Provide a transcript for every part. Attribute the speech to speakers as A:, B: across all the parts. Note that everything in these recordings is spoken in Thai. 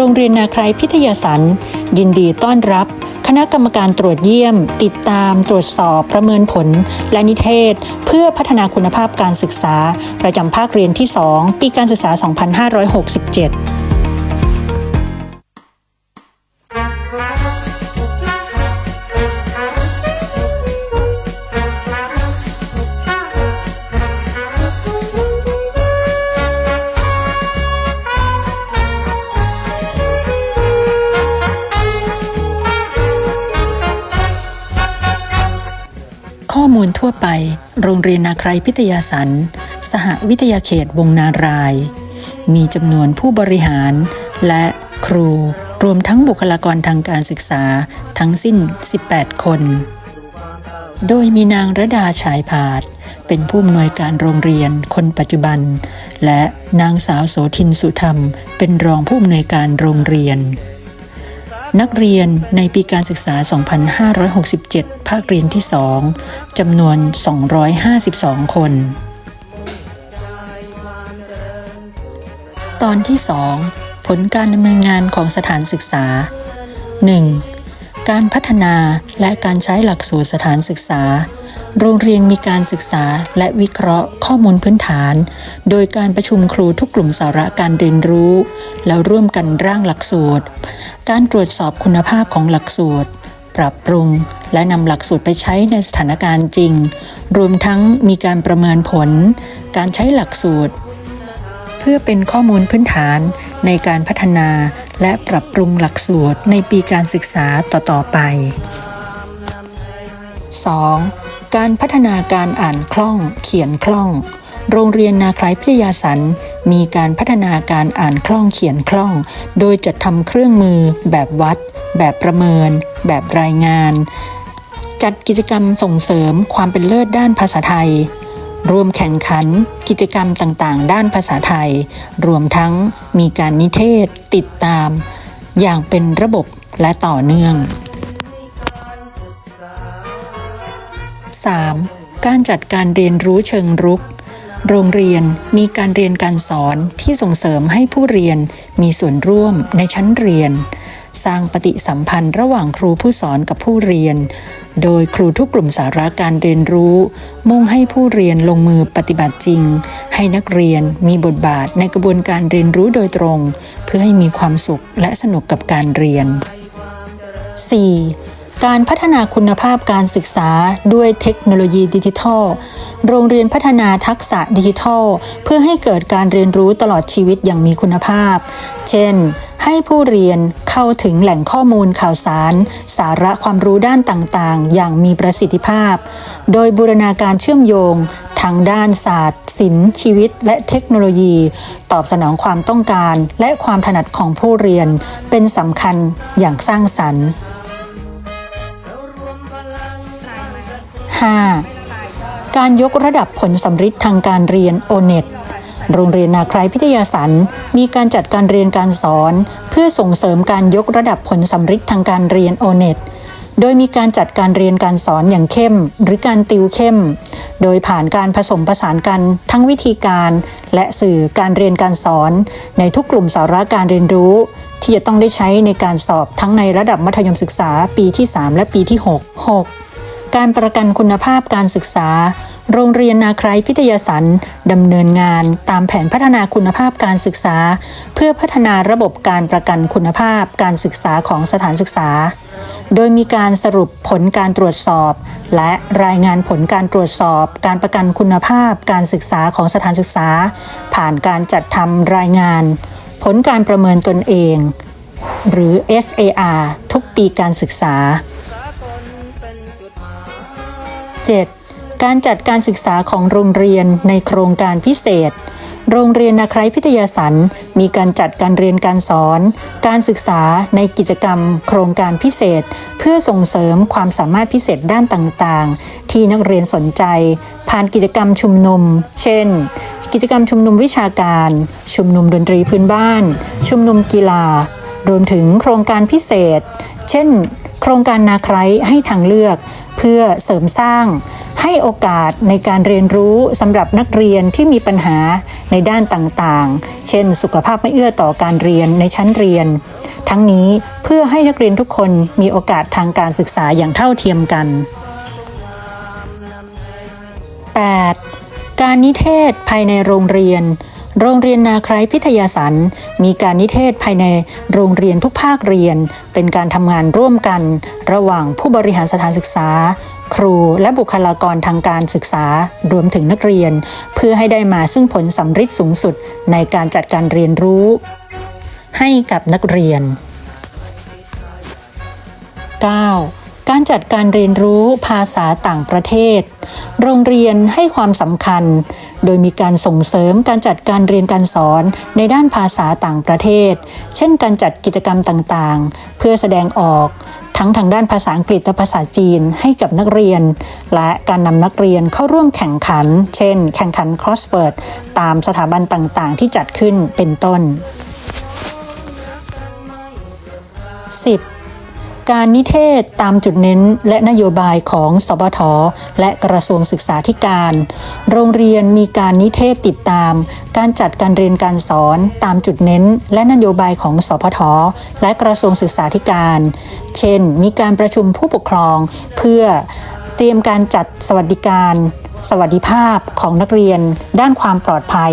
A: รงเรียนนาครพิทยาสันยินดีต้อนรับ คณะกรรมการตรวจเยี่ยม ติดตาม ตรวจสอบ ประเมินผล และนิเทศ เพื่อพัฒนาคุณภาพการศึกษา ประจำภาคเรียนที่ 2 ปีการศึกษา 2567 ข้อมูลทั่วไป โรงเรียนนาใครพิทยาสัน สหวิทยาเขตวงนาราย มีจำนวนผู้บริหาร และครูรวมทั้งบุคลากรทางการศึกษาทั้งสิ้น 18 คน โดยมีนางระดาฉายผาดเป็นผู้อำนวยการโรงเรียนคนปัจจุบัน และนางสาวโสทินสุธรรม เป็นรองผู้อำนวยการโรงเรียน นักเรียนในปีการศึกษา 2567 ภาคเรียนที่ 2 จำนวน 252 คน ตอนที่ 2 ผลการดำเนินงานของสถานศึกษา 1. การพัฒนาและการใช้หลักสูตรสถานศึกษา โรงเรียนมีการศึกษาและวิเคราะห์ข้อมูลพื้นฐาน โดยการประชุมครูทุกกลุ่มสาระการเรียนรู้ แล้วร่วมกันร่างหลักสูตร การตรวจสอบคุณภาพของหลักสูตร ปรับปรุง และนำหลักสูตรไปใช้ในสถานการณ์จริง รวมทั้งมีการประเมินผล การใช้หลักสูตร เพื่อเป็นข้อมูลพื้นฐานในการพัฒนาและปรับปรุงหลักสูตรในปีการศึกษาต่อ ๆ ไป 2. การพัฒนาการอ่านคล่อง เขียนคล่อง โรงเรียนนาคล้ายพิทยาสันมีการพัฒนาการอ่านคล่องเขียนคล่อง โดยจัดทำเครื่องมือ แบบวัด แบบประเมิน แบบรายงาน จัดกิจกรรมส่งเสริมความเป็นเลิศด้านภาษาไทย รวมแข่งขันกิจกรรมต่างๆ ด้านภาษาไทย รวมทั้งมีการนิเทศติดตาม อย่างเป็นระบบและต่อเนื่อง 3. การจัดการเรียนรู้เชิงรุก โรงเรียนมีการเรียนการสอนที่ส่งเสริมให้ผู้เรียนมีส่วนร่วมในชั้นเรียน สร้างปฏิสัมพันธ์ระหว่างครูผู้สอนกับผู้เรียน โดยครูทุกกลุ่มสาระการเรียนรู้ มุ่งให้ผู้เรียนลงมือปฏิบัติจริง ให้นักเรียนมีบทบาทในกระบวนการเรียนรู้โดยตรง เพื่อให้มีความสุขและสนุกกับการเรียน 4. การพัฒนาคุณภาพการศึกษาด้วยเทคโนโลยีดิจิทัล โรงเรียนพัฒนาทักษะดิจิทัล เพื่อให้เกิดการเรียนรู้ตลอดชีวิตอย่างมีคุณภาพ เช่น ให้ผู้เรียนเข้าถึงแหล่งข้อมูลข่าวสาร สาระความรู้ด้านต่างๆ อย่างมีประสิทธิภาพ โดยบูรณาการเชื่อมโยงทางด้านศาสตร์ ศิลป์ ชีวิต และเทคโนโลยี ตอบสนองความต้องการ และความถนัดของผู้เรียน เป็นสำคัญอย่างสร้างสรรค์ 5. การยกระดับผลสำฤทธิ์ทางการเรียน o n e t โรงเรียนนาครพิทยาสันมีการจัดการเรียนการสอน เพื่อส่งเสริมการยกระดับผลสำฤทธิ์ทางการเรียน o n e t โดยมีการจัดการเรียนการสอนอย่างเข้ม หรือการติวเข้ม โดยผ่านการผสมผสานกันทั้งวิธีการและสื่อการเรียนการสอน ในทุกกลุ่มสาระการเรียนรู้ ที่จะต้องได้ใช้ในการสอบทั้งในระดับมัธยมศึกษาปีที่ 3 และปีที่ 6 6 การประกันคุณภาพการศึกษา โรงเรียนนาใครพิทยาสันดำเนินงานตามแผนพัฒนาคุณภาพการศึกษา เพื่อพัฒนาระบบการประกันคุณภาพการศึกษาของสถานศึกษา โดยมีการสรุปผลการตรวจสอบ และรายงานผลการตรวจสอบ การประกันคุณภาพการศึกษาของสถานศึกษา ผ่านการจัดทำรายงาน ผลการประเมินตนเอง หรือ SAR ทุกปีการศึกษา 7. การจัดการศึกษาของโรงเรียนในโครงการพิเศษ โรงเรียนนาครพิทยาสันมีการจัดการเรียนการสอน การศึกษาในกิจกรรม โครงการพิเศษ เพื่อส่งเสริมความสามารถพิเศษด้านต่างๆ ที่นักเรียนสนใจ ผ่านกิจกรรมชุมนุม เช่น กิจกรรมชุมนุมวิชาการ ชุมนุมดนตรีพื้นบ้าน ชุมนุมกีฬารวมถึงโครงการพิเศษ เช่น โครงการนาไคร้ให้ทางเลือก เพื่อเสริมสร้าง ให้โอกาสในการเรียนรู้สำหรับนักเรียนที่มีปัญหาในด้านต่างๆ เช่น สุขภาพไม่เอื้อต่อการเรียนในชั้นเรียน ทั้งนี้เพื่อให้นักเรียนทุกคนมีโอกาสทางการศึกษาอย่างเท่าเทียมกัน 8. การนิเทศภายในโรงเรียน โรงเรียนนาไคร้พิทยาสันมีการนิเทศภายในโรงเรียนทุกภาคเรียน เป็นการทำงานร่วมกัน ระหว่างผู้บริหารสถานศึกษา ครูและบุคลากรทางการศึกษารวมถึงนักเรียน เพื่อให้ได้มาซึ่งผลสำฤทธิ์สูงสุดในการจัดการเรียนรู้ ให้กับนักเรียน 9. การจัดการเรียนรู้ภาษาต่างประเทศ โรงเรียนให้ความสำคัญ โดยมีการส่งเสริมการจัดการเรียนการสอนในด้านภาษาต่างประเทศ เช่นการจัดกิจกรรมต่างๆ เพื่อแสดงออกทั้งทางด้านภาษาอังกฤษและภาษาจีนให้กับนักเรียน และการนำนักเรียนเข้าร่วมแข่งขัน เช่น แข่งขัน crossword ตามสถาบันต่างๆ ที่จัดขึ้นเป็นต้น 10. การนิเทศตามจุดเน้นและนโยบายของสบทและกระทรวงศึกษาธิการ โรงเรียนมีการนิเทศติดตาม การจัดการเรียนการสอนตามจุดเน้น และนโยบายของสพทและกระทรวงศึกษาธิการ เช่น มีการประชุมผู้ปกครองเพื่อเตรียมการจัดสวัสดิการ สวัสดิภาพของนักเรียน ด้านความปลอดภัย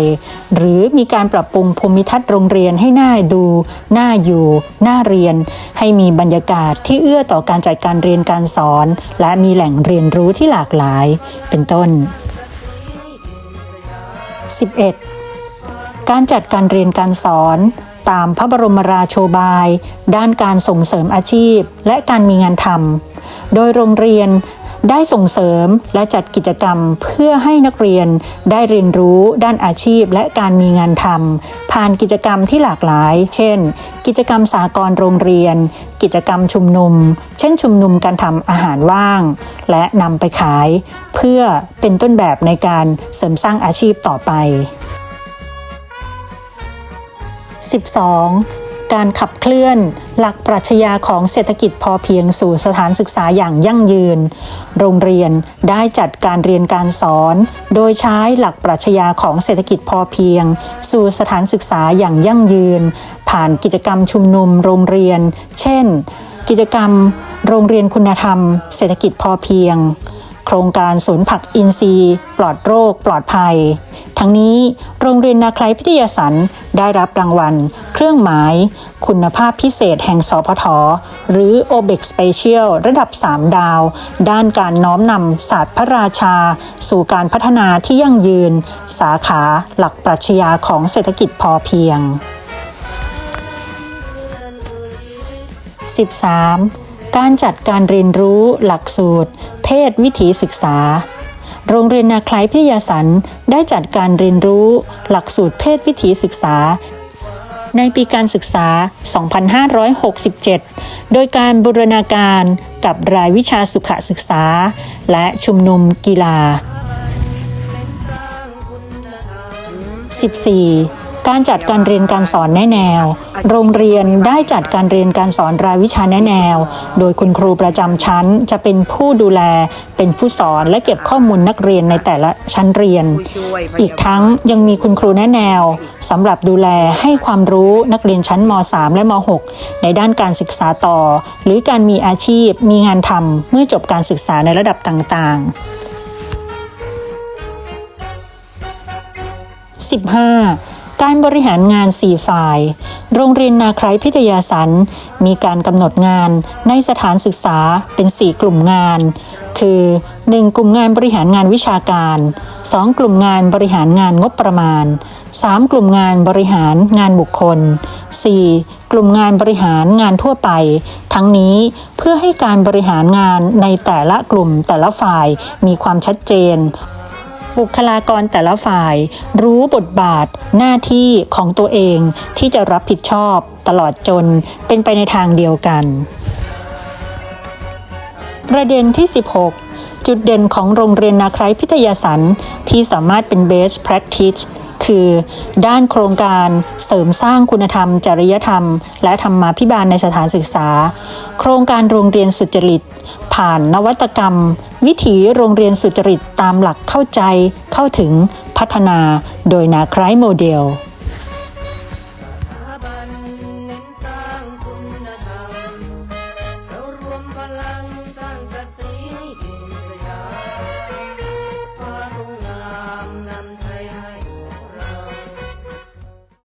A: หรือมีการปรับปรุงภูมิทัศน์โรงเรียนให้หน่าดูน่าอยู่น่าเรียน ให้มีบรรยากาศที่เอื้อต่อการจัดการเรียนการสอน และมีแหล่งเรียนรู้ที่หลากหลาย เป็นต้น 11. การจัดการเรียนการสอนตามพระบรมราโชบาย ด้านการส่งเสริมอาชีพ และการมีงานทำ โดยโรงเรียน ได้ส่งเสริมและจัดกิจกรรมเพื่อให้นักเรียนได้เรียนรู้ด้านอาชีพและการมีงานทำผ่านกิจกรรมที่หลากหลาย เช่น กิจกรรมสากลโรงเรียน กิจกรรมชุมนุม เช่นชุมนุมการทำอาหารว่าง และนำไปขาย เพื่อเป็นต้นแบบในการเสริมสร้างอาชีพต่อไป 12. การขับเคลื่อน หลักปรัชญาของเศรษฐกิจพอเพียงสู่สถานศึกษาอย่างยั่งยืน โรงเรียนได้จัดการเรียนการสอน โดยใช้หลักปรัชญาของเศรษฐกิจพอเพียง สู่สถานศึกษาอย่างยั่งยืน ผ่านกิจกรรมชุมนุมโรงเรียน เช่น กิจกรรม โรงเรียนคุณธรรม เศรษฐกิจพอเพียง โครงการศูนย์ผักอินทรีย์ ปลอดโรค ปลอดภัย ทั้งนี้โรงเรียนนาไคลพิทยาสันได้รับรางวัล เครื่องหมาย คุณภาพพิเศษแห่งสพทหรือ o b e x Special ระดับ 3 ดาว ด้านการน้อมนำศาสตร์พระราชา สู่การพัฒนาที่ยั่งยืน สาขาหลักปรัชญาของเศรษฐกิจพอเพียง 13. การจัดการเรียนรู้หลักสูตร เพศวิถีศึกษา โรงเรียนนาคลายพิทยาสันได้จัดการเรียนรู้ หลักสูตรเพศวิถีศึกษา ในปีการศึกษา 2567 โดยการบูรณาการกับรายวิชาสุขศึกษา และชุมนุมกีฬา 14. การจัดการเรียนการสอนแนแนว โรงเรียนได้จัดการเรียนการสอนรายวิชาแนแนว โดยคุณครูประจำชั้นจะเป็นผู้ดูแล เป็นผู้สอนและเก็บข้อมูลนักเรียนในแต่ละชั้นเรียน อีกทั้งยังมีคุณครูแนแนวสำหรับดูแลให้ความรู้นักเรียนชั้นม .3 และม .6 ในด้านการศึกษาต่อ หรือการมีอาชีพ มีงานทำเมื่อจบการศึกษาในระดับต่างๆ 15. การบริหารงาน 4 ฝ่าย โรงเรียนนาไคร้พิทยาสัน มีการกำหนดงานในสถานศึกษาเป็น 4 กลุ่มงาน คือ 1. กลุ่มงานบริหารงานวิชาการ 2. กลุ่มงานบริหารงานงบประมาณ 3. กลุ่มงานบริหารงานบุคคล 4. กลุ่มงานบริหารงานทั่วไป ทั้งนี้เพื่อให้การบริหารงานในแต่ละกลุ่มแต่ละฝ่ายมีความชัดเจน บุคลากรแต่ละฝ่าย รู้บทบาทหน้าที่ของตัวเองที่จะรับผิดชอบตลอดจนเป็นไปในทางเดียวกัน ประเด็นที่ 16 จุดเด่นของโรงเรียนนาคร้พิทยาสันที่สามารถเป็น best practice คือ ด้านโครงการเสริมสร้างคุณธรรม จริยธรรม และธรรมาภิบาลในสถานศึกษา โครงการโรงเรียนสุจริต ผ่านนวัตกรรม วิถีโรงเรียนสุจริตตามหลักเข้าใจ เข้าถึงพัฒนา โดยนาคร้ายโมเดล